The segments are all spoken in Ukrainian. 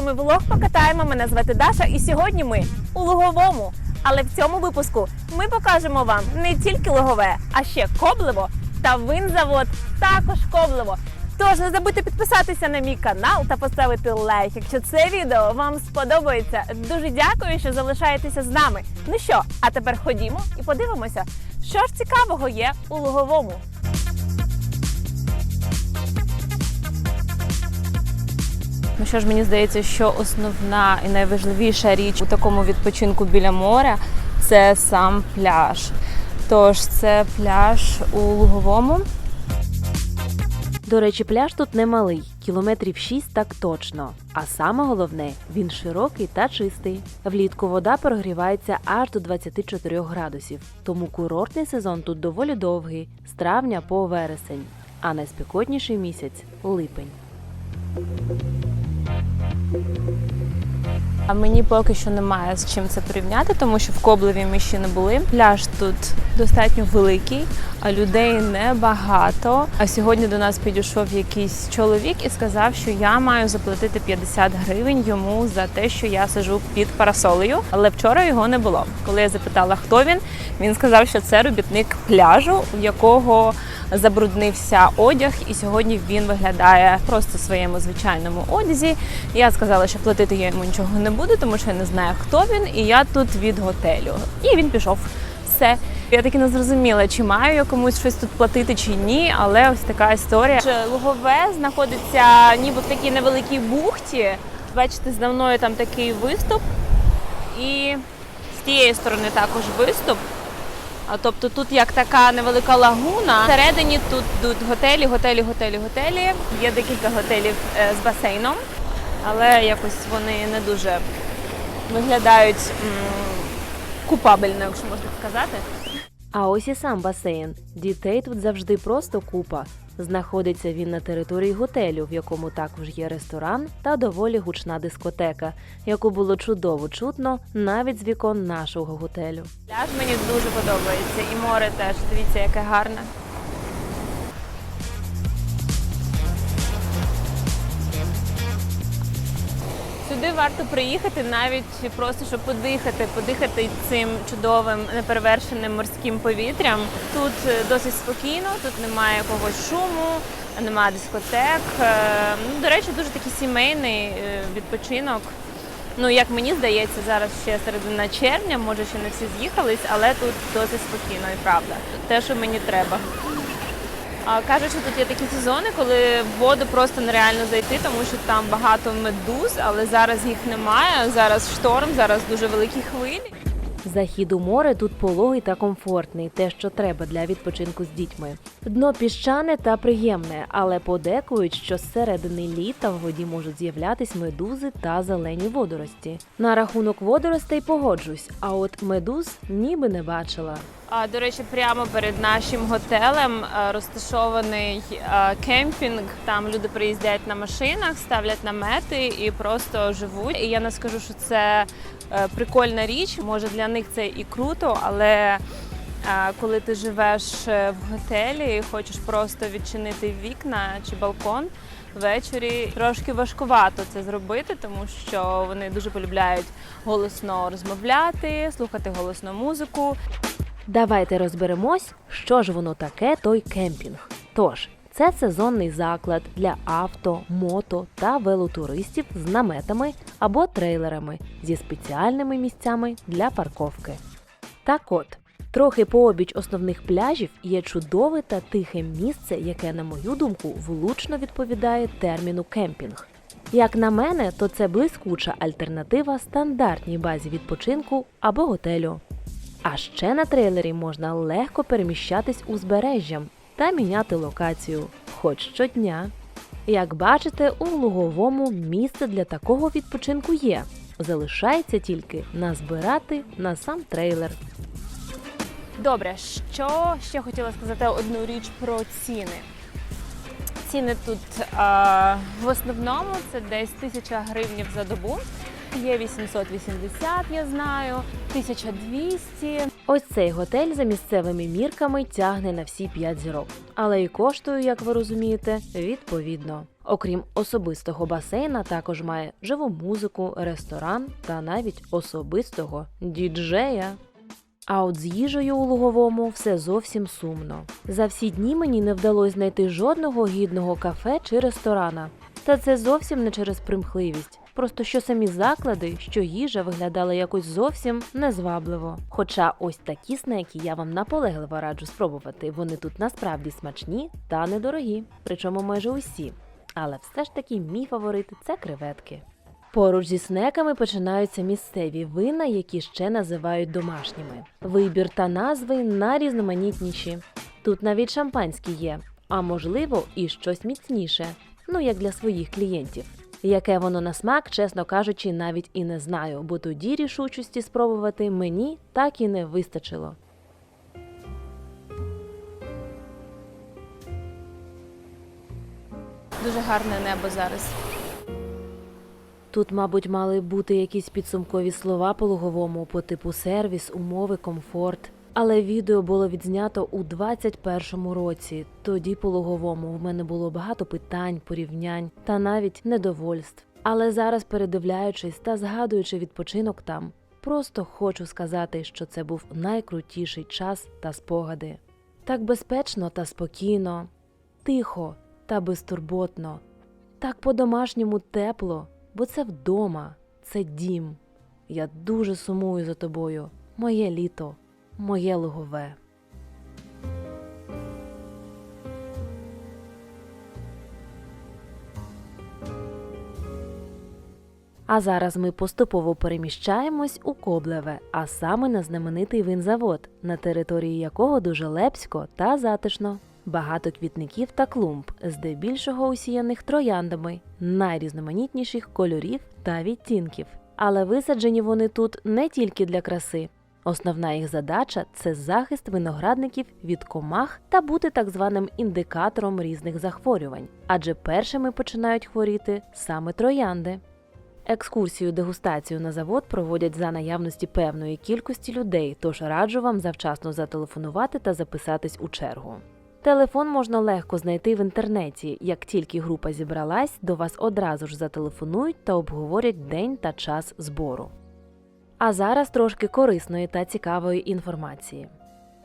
вами влог покатаємо. Мене звати Даша, і сьогодні ми у Луговому. Але в цьому випуску ми покажемо вам не тільки Лугове, а ще Коблево та винзавод також Коблево. Тож не забудьте підписатися на мій канал та поставити лайк, якщо це відео вам сподобається. Дуже дякую, що залишаєтеся з нами. Ну що, а тепер ходімо і подивимося, що ж цікавого є у Луговому. Ну що ж, мені здається, що основна і найважливіша річ у такому відпочинку біля моря це сам пляж. Тож це пляж у Луговому. До речі, пляж тут немалий, кілометрів 6 так точно. А саме головне, він широкий та чистий. Влітку вода прогрівається аж до 24 градусів, тому курортний сезон тут доволі довгий з травня по вересень, а найспекотніший місяць липень. А мені поки що немає з чим це порівняти, тому що в Коблеві ми ще не були. Пляж тут достатньо великий, а людей небагато. А сьогодні до нас підійшов якийсь чоловік і сказав, що я маю заплатити 50 гривень йому за те, що я сижу під парасолею. Але вчора його не було. Коли я запитала, хто він, він сказав, що це робітник пляжу, в якого забруднився одяг, і сьогодні він виглядає просто в своєму звичайному одязі. Я сказала, що платити я йому нічого не буду, тому що я не знаю, хто він, і я тут від готелю. І він пішов. Все. Я таки не зрозуміла, чи маю я комусь щось тут платити чи ні, але ось така історія. Лугове знаходиться ніби в такій невеликій бухті. Бачите, за мною там такий виступ, і з тієї сторони також виступ. А тобто тут як така невелика лагуна. Всередині тут тут готелі, готелі, готелі, готелі. Є декілька готелів е, з басейном, але якось вони не дуже виглядають м, купабельно, якщо можна сказати. А ось і сам басейн. Дітей тут завжди просто купа. Знаходиться він на території готелю, в якому також є ресторан та доволі гучна дискотека, яку було чудово чутно навіть з вікон нашого готелю. Пляж мені дуже подобається, і море теж. Дивіться, яке гарне. Сюди варто приїхати навіть просто щоб подихати, подихати цим чудовим неперевершеним морським повітрям. Тут е, досить спокійно, тут немає якогось шуму, немає дискотек. Е, Ну, до речі, дуже такий сімейний е, відпочинок. Ну, як мені здається, зараз ще середина червня, може ще не всі з'їхались, але тут досить спокійно і правда. Те, що мені треба. Кажуть, що тут є такі сезони, коли в воду просто нереально зайти, тому що там багато медуз, але зараз їх немає. Зараз шторм, зараз дуже великі хвилі. Захід у море тут пологий та комфортний, те, що треба для відпочинку з дітьми. Дно піщане та приємне, але подекують, що з середини літа в воді можуть з'являтись медузи та зелені водорості. На рахунок водоростей погоджусь, а от медуз ніби не бачила. А, до речі, прямо перед нашим готелем е, розташований е, кемпінг. Там люди приїздять на машинах, ставлять намети і просто живуть. І я не скажу, що це прикольна річ. Може для них це і круто, але е, коли ти живеш е, в готелі і хочеш просто відчинити вікна чи балкон. Ввечері трошки важкувато це зробити, тому що вони дуже полюбляють голосно розмовляти, слухати голосну музику. Давайте розберемось, що ж воно таке той кемпінг. Тож, це сезонний заклад для авто, мото та велотуристів з наметами або трейлерами зі спеціальними місцями для парковки. Так от, трохи пообіч основних пляжів є чудове та тихе місце, яке, на мою думку, влучно відповідає терміну кемпінг. Як на мене, то це блискуча альтернатива стандартній базі відпочинку або готелю. А ще на трейлері можна легко переміщатись узбережжям та міняти локацію, хоч щодня. Як бачите, у луговому місце для такого відпочинку є. Залишається тільки назбирати на сам трейлер. Добре, що ще хотіла сказати одну річ про ціни. Ціни тут а, в основному це десь 1000 гривень за добу. Є 880, я знаю, 1200. Ось цей готель за місцевими мірками тягне на всі 5 зірок, але і коштує, як ви розумієте, відповідно. Окрім особистого басейна, також має живу музику, ресторан та навіть особистого діджея. А от з їжею у Луговому все зовсім сумно. За всі дні мені не вдалося знайти жодного гідного кафе чи ресторана. Та це зовсім не через примхливість. Просто що самі заклади, що їжа виглядала якось зовсім незвабливо. Хоча ось такі снеки я вам наполегливо раджу спробувати. Вони тут насправді смачні та недорогі, причому майже усі. Але все ж таки мій фаворит це креветки. Поруч зі снеками починаються місцеві вина, які ще називають домашніми. Вибір та назви найрізноманітніші. Тут навіть шампанські є, а можливо, і щось міцніше, ну як для своїх клієнтів. Яке воно на смак, чесно кажучи, навіть і не знаю, бо тоді рішучості спробувати мені так і не вистачило. Дуже гарне небо зараз. Тут, мабуть, мали бути якісь підсумкові слова по луговому по типу сервіс, умови, комфорт. Але відео було відзнято у 21-му році. Тоді по луговому в мене було багато питань, порівнянь та навіть недовольств. Але зараз, передивляючись та згадуючи відпочинок там, просто хочу сказати, що це був найкрутіший час та спогади. Так безпечно та спокійно, тихо та безтурботно, так по-домашньому тепло, бо це вдома, це дім. Я дуже сумую за тобою, моє літо, моє лугове. А зараз ми поступово переміщаємось у Коблеве, а саме на знаменитий винзавод, на території якого дуже лепсько та затишно. Багато квітників та клумб, здебільшого усіяних трояндами, найрізноманітніших кольорів та відтінків. Але висаджені вони тут не тільки для краси. Основна їх задача це захист виноградників від комах та бути так званим індикатором різних захворювань, адже першими починають хворіти саме троянди. Екскурсію дегустацію на завод проводять за наявності певної кількості людей, тож раджу вам завчасно зателефонувати та записатись у чергу. Телефон можна легко знайти в інтернеті. Як тільки група зібралась, до вас одразу ж зателефонують та обговорять день та час збору. А зараз трошки корисної та цікавої інформації.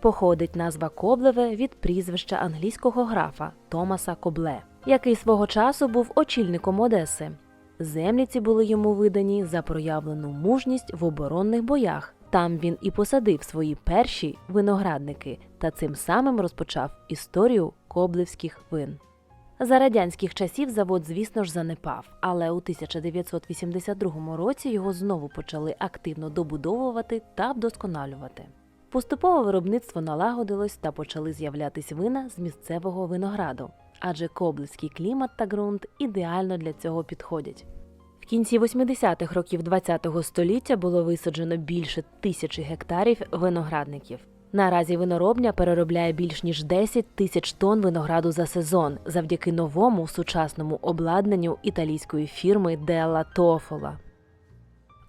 Походить назва Коблеве від прізвища англійського графа Томаса Кобле, який свого часу був очільником Одеси. Землі ці були йому видані за проявлену мужність в оборонних боях. Там він і посадив свої перші виноградники та цим самим розпочав історію коблевських вин. За радянських часів завод, звісно ж, занепав, але у 1982 році його знову почали активно добудовувати та вдосконалювати. Поступово виробництво налагодилось та почали з'являтись вина з місцевого винограду, адже коблевський клімат та ґрунт ідеально для цього підходять. В кінці 80-х років ХХ століття було висаджено більше тисячі гектарів виноградників. Наразі виноробня переробляє більш ніж 10 тисяч тонн винограду за сезон завдяки новому сучасному обладнанню італійської фірми Делла Тофола.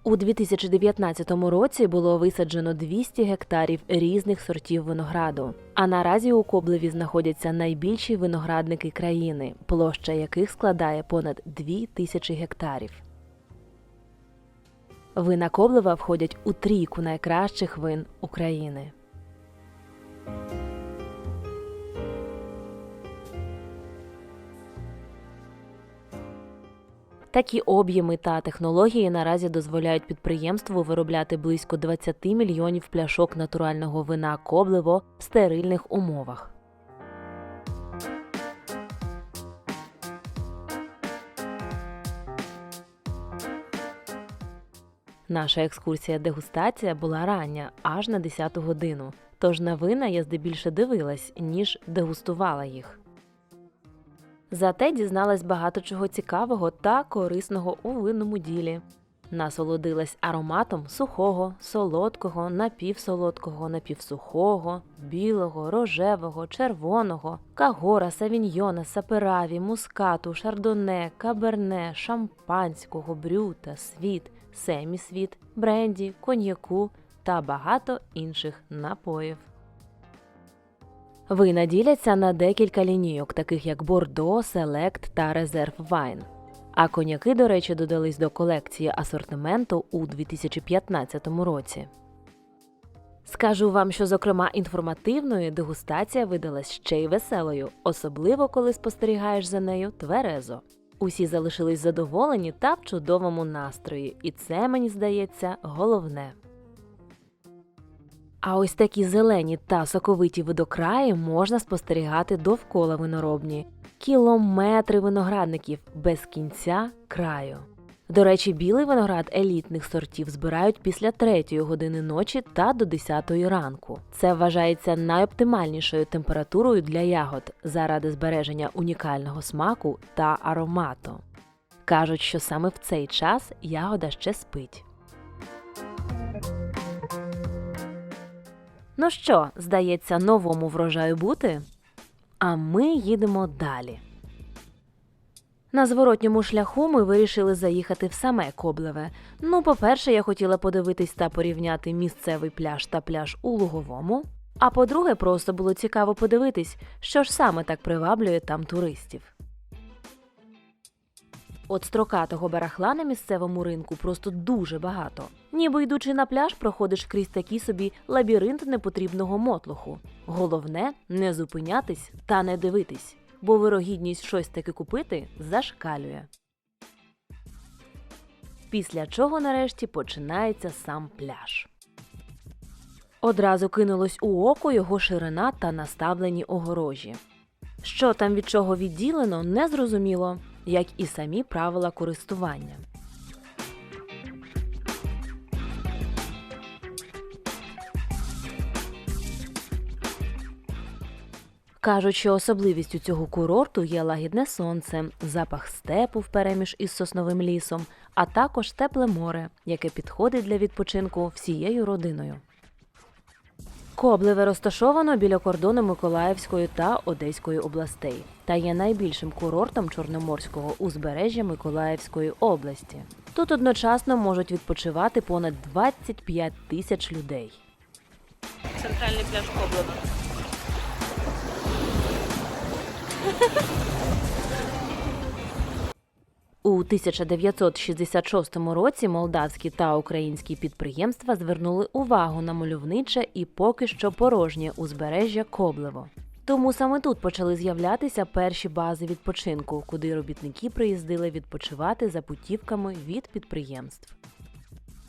У 2019 році було висаджено 200 гектарів різних сортів винограду. А наразі у Коблеві знаходяться найбільші виноградники країни, площа яких складає понад 2 тисячі гектарів. Вина Коблева входять у трійку найкращих вин України. Такі об'єми та технології наразі дозволяють підприємству виробляти близько 20 мільйонів пляшок натурального вина Коблево в стерильних умовах. Наша екскурсія дегустація була рання, аж на 10 годину. Тож на вина я здебільше дивилась, ніж дегустувала їх. Зате дізналась багато чого цікавого та корисного у винному ділі. Насолодилась ароматом сухого, солодкого, напівсолодкого, напівсухого, білого, рожевого, червоного, кагора, савіньйона, сапераві, мускату, шардоне, каберне, шампанського, брюта, світ, семісвіт, бренді, коньяку та багато інших напоїв. Вина діляться на декілька лінійок, таких як Бордо, Селект та Резерв Вайн. А коньяки, до речі, додались до колекції асортименту у 2015 році. Скажу вам, що, зокрема, інформативною дегустація видалась ще й веселою, особливо коли спостерігаєш за нею тверезо. Усі залишились задоволені та в чудовому настрої, і це, мені здається, головне. А ось такі зелені та соковиті видокраї можна спостерігати довкола виноробні. Кілометри виноградників без кінця краю. До речі, білий виноград елітних сортів збирають після 3 години ночі та до 10 ранку. Це вважається найоптимальнішою температурою для ягод заради збереження унікального смаку та аромату. Кажуть, що саме в цей час ягода ще спить. Ну що, здається, новому врожаю бути? А ми їдемо далі. На зворотньому шляху ми вирішили заїхати в саме Коблеве. Ну, по-перше, я хотіла подивитись та порівняти місцевий пляж та пляж у Луговому. А по-друге, просто було цікаво подивитись, що ж саме так приваблює там туристів. От строкатого барахла на місцевому ринку просто дуже багато. Ніби йдучи на пляж, проходиш крізь такий собі лабіринт непотрібного мотлуху. Головне не зупинятись та не дивитись, бо вирогідність щось таки купити зашкалює. Після чого нарешті починається сам пляж. Одразу кинулось у око його ширина та наставлені огорожі. Що там від чого відділено, не зрозуміло, як і самі правила користування. Кажуть, що особливістю цього курорту є лагідне сонце, запах степу впереміж із сосновим лісом, а також тепле море, яке підходить для відпочинку всією родиною. Коблеве розташовано біля кордону Миколаївської та Одеської областей та є найбільшим курортом Чорноморського узбережжя Миколаївської області. Тут одночасно можуть відпочивати понад 25 тисяч людей. Центральний пляж Коблева. У 1966 році молдавські та українські підприємства звернули увагу на мальовниче і поки що порожнє узбережжя Коблево. Тому саме тут почали з'являтися перші бази відпочинку, куди робітники приїздили відпочивати за путівками від підприємств.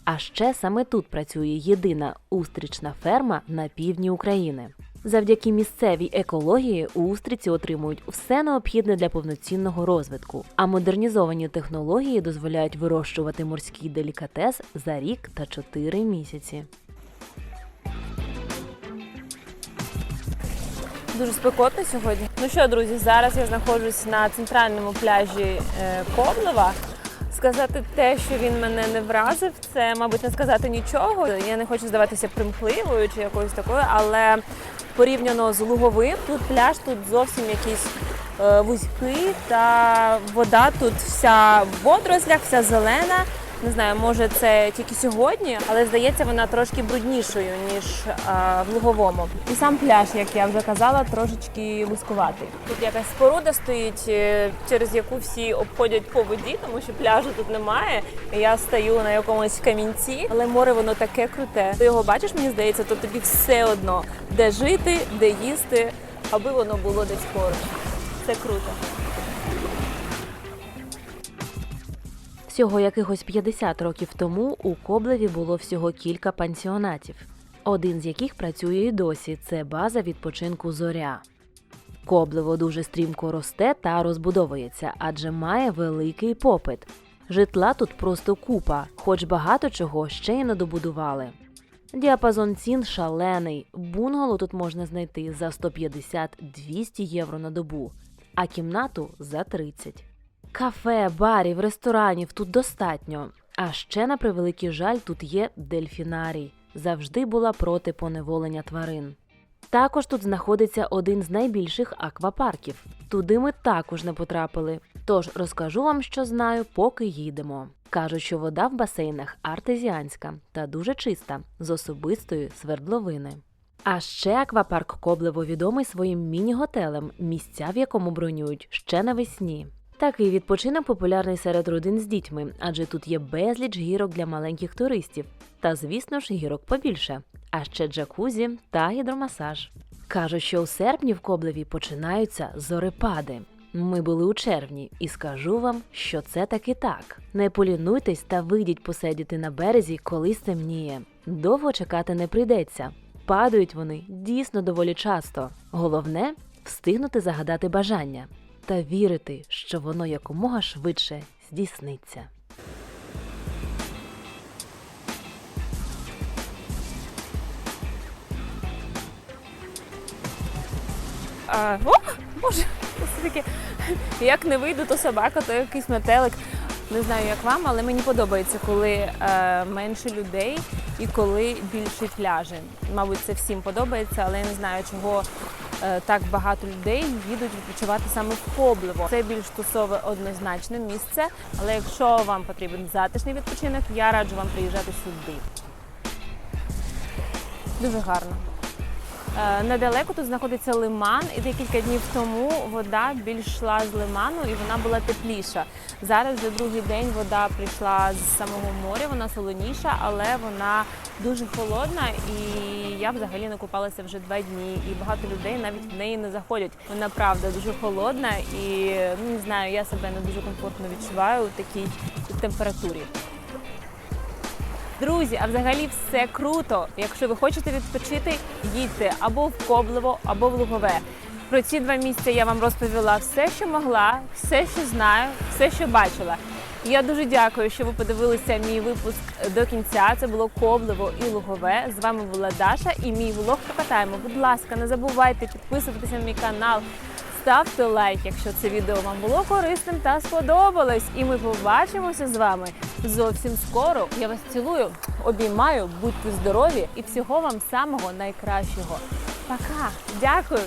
А ще саме тут працює єдина устрічна ферма на півдні України. Завдяки місцевій екології устриці отримують все необхідне для повноцінного розвитку, а модернізовані технології дозволяють вирощувати морський делікатес за рік та 4 місяці. Дуже спекотно сьогодні. Ну що, друзі, зараз я знаходжусь на центральному пляжі е, Коблева. Сказати те, що він мене не вразив, це, мабуть, не сказати нічого. Я не хочу здаватися примхливою чи якоюсь такою, але порівняно з луговим, тут пляж тут зовсім якийсь вузьки, вузький, та вода тут вся в водорослях, вся зелена. Не знаю, може це тільки сьогодні, але здається, вона трошки бруднішою ніж а, в луговому. І сам пляж, як я вже казала, трошечки вузькуватий. Тут якась споруда стоїть, е, через яку всі обходять по воді, тому що пляжу тут немає. Я стою на якомусь камінці, але море воно таке круте. Ти його бачиш, мені здається, то тобі все одно, де жити, де їсти, аби воно було десь поруч. Це круто. Всього якихось 50 років тому у Коблеві було всього кілька пансіонатів, один з яких працює і досі це база відпочинку Зоря. Коблево дуже стрімко росте та розбудовується, адже має великий попит. Житла тут просто купа, хоч багато чого ще й не добудували. Діапазон цін шалений. Бунгало тут можна знайти за 150-200 євро на добу, а кімнату за 30. Кафе, барів, ресторанів тут достатньо. А ще, на превеликий жаль, тут є дельфінарій. Завжди була проти поневолення тварин. Також тут знаходиться один з найбільших аквапарків. Туди ми також не потрапили. Тож розкажу вам, що знаю, поки їдемо. Кажуть, що вода в басейнах артезіанська та дуже чиста з особистої свердловини. А ще аквапарк Коблево відомий своїм міні-готелем, місця в якому бронюють ще навесні. Такий відпочинок популярний серед родин з дітьми, адже тут є безліч гірок для маленьких туристів. Та, звісно ж, гірок побільше, а ще джакузі та гідромасаж. Кажуть, що у серпні в Коблеві починаються зорепади. Ми були у червні, і скажу вам, що це таки так. Не полінуйтесь та вийдіть посидіти на березі, коли стемніє. Довго чекати не прийдеться. Падають вони дійсно доволі часто. Головне встигнути загадати бажання та вірити, що воно якомога швидше здійсниться. А, о, боже, це таке. Як не вийду, то собака, то якийсь метелик. Не знаю, як вам, але мені подобається, коли е, менше людей і коли більші пляжі. Мабуть, це всім подобається, але я не знаю, чого так багато людей їдуть відпочивати саме в Коблево. Це більш тусове однозначне місце. Але якщо вам потрібен затишний відпочинок, я раджу вам приїжджати сюди. Дуже гарно. Е, Недалеко тут знаходиться лиман, і декілька днів тому вода більш йшла з лиману і вона була тепліша. Зараз вже другий день вода прийшла з самого моря, вона солоніша, але вона дуже холодна. І я взагалі не купалася вже два дні. І багато людей навіть в неї не заходять. Вона правда дуже холодна, і ну не знаю, я себе не дуже комфортно відчуваю у такій температурі. Друзі, а взагалі все круто. Якщо ви хочете відпочити, їдьте або в Коблево, або в Лугове. Про ці два місця я вам розповіла все, що могла, все, що знаю, все, що бачила. Я дуже дякую, що ви подивилися мій випуск до кінця. Це було Коблево і Лугове. З вами була Даша і мій влог покатаємо. Будь ласка, не забувайте підписуватися на мій канал. Ставте лайк, якщо це відео вам було корисним та сподобалось. І ми побачимося з вами зовсім скоро. Я вас цілую, обіймаю, будьте здорові і всього вам самого найкращого. Пока! Дякую!